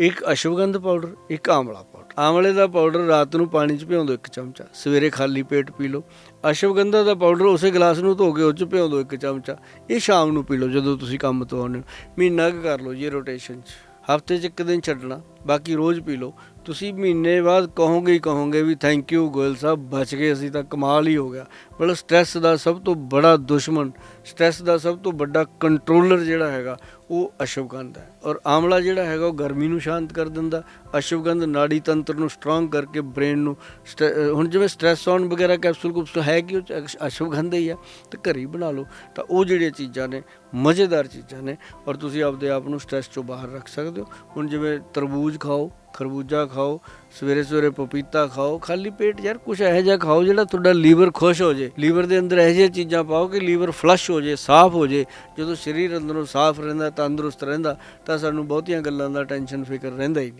ਇੱਕ ਅਸ਼ਵਗੰਧ ਪਾਊਡਰ, ਇੱਕ ਆਮਲਾ ਪਾਊਡਰ। ਆਮਲੇ ਦਾ ਪਾਊਡਰ ਰਾਤ ਨੂੰ ਪਾਣੀ 'ਚ ਭਿਓ ਦਿਓ ਇੱਕ ਚਮਚਾ, ਸਵੇਰੇ ਖਾਲੀ ਪੇਟ ਪੀ ਲਓ। ਅਸ਼ਵਗੰਧਾ ਦਾ ਪਾਊਡਰ ਉਸੇ ਗਲਾਸ ਨੂੰ ਧੋ ਕੇ ਉਹ 'ਚ ਭਿਓ ਦਿਓ ਇੱਕ ਚਮਚਾ, ਇਹ ਸ਼ਾਮ ਨੂੰ ਪੀ ਲਓ ਜਦੋਂ ਤੁਸੀਂ ਕੰਮ ਤੋਂ ਆਉਂਦੇ ਹੋ। ਮਹੀਨਾ ਕੁ ਕਰ ਲਓ ਜੀ ਰੋਟੇਸ਼ਨ 'ਚ। ਹਫ਼ਤੇ 'ਚ ਇੱਕ ਦਿਨ ਛੱਡਣਾ। ਬਾਕੀ ਰੋਜ਼ ਪੀ ਲਓ। ਤੁਸੀਂ ਮਹੀਨੇ ਬਾਅਦ ਕਹੋਗੇ ਹੀ ਕਹੋਗੇ ਵੀ ਥੈਂਕ ਯੂ ਗੋਇਲ ਸਾਹਿਬ, ਬਚ ਗਏ ਅਸੀਂ ਤਾਂ ਕਮਾਲ ਹੀ ਹੋ ਗਿਆ। ਮਤਲਬ ਸਟ੍ਰੈਸ ਦਾ ਸਭ ਤੋਂ ਬੜਾ ਦੁਸ਼ਮਣ ਸਟ੍ਰੈਸ ਦਾ ਸਭ ਤੋਂ ਵੱਡਾ ਕੰਟਰੋਲਰ ਜਿਹੜਾ ਹੈਗਾ, ਉਹ ਅਸ਼ਵਗੰਧ ਹੈ। ਔਰ ਆਮਲਾ ਜਿਹੜਾ ਹੈਗਾ, ਉਹ ਗਰਮੀ ਨੂੰ ਸ਼ਾਂਤ ਕਰ ਦਿੰਦਾ। ਅਸ਼ਵਗੰਧ ਨਾੜੀ ਤੰਤਰ ਨੂੰ ਸਟਰੋਂਗ ਕਰਕੇ ਬ੍ਰੇਨ ਨੂੰ ਸਟ- ਹੁਣ ਜਿਵੇਂ ਸਟ੍ਰੈਸ ਔਨ ਵਗੈਰਾ ਕੈਪਸੂਲ ਕੁਪਸੂਲ ਹੈ ਕਿ ਉਹ ਅਸ਼ਵਗੰਧ ਹੀ ਆ ਤੇ ਘਰੇ ਹੀ ਬਣਾ ਲਓ। ਤਾਂ ਉਹ ਜਿਹੜੀਆਂ ਚੀਜ਼ਾਂ ਨੇ, ਮਜ਼ੇਦਾਰ ਚੀਜ਼ਾਂ ਨੇ, ਔਰ ਤੁਸੀਂ ਆਪਦੇ ਆਪ ਨੂੰ ਸਟ੍ਰੈਸ ਚੋਂ ਬਾਹਰ ਰੱਖ ਸਕਦੇ ਹੋ। ਹੁਣ ਜਿਵੇਂ ਤਰਬੂਜ਼ ਤਰਬੂਜ ਖਾਓ, ਖਰਬੂਜਾ ਖਾਓ, ਸਵੇਰੇ ਸਵੇਰੇ ਪਪੀਤਾ ਖਾਓ, ਖਾਲੀ ਪੇਟ ਯਾਰ ਕੁਝ ਇਹੋ ਜਿਹਾ ਖਾਓ ਜਿਹੜਾ ਤੁਹਾਡਾ ਲੀਵਰ ਖੁਸ਼ ਹੋ ਜੇ, ਲੀਵਰ ਦੇ ਅੰਦਰ ਇਹੋ ਜਿਹੀਆਂ ਚੀਜ਼ਾਂ ਪਾਓ ਕਿ ਲੀਵਰ ਫਲਸ਼ ਹੋ ਜੇ, ਸਾਫ਼ ਹੋ ਜੇ। ਜਦੋਂ ਸਰੀਰ ਅੰਦਰੋਂ ਸਾਫ਼ ਰਹਿੰਦਾ, ਤੰਦਰੁਸਤ ਰਹਿੰਦਾ, ਤਾਂ ਸਾਨੂੰ ਬਹੁਤੀਆਂ ਗੱਲਾਂ ਦਾ ਟੈਨਸ਼ਨ, ਫਿਕਰ ਰਹਿੰਦਾ ਹੀ ਨਹੀਂ।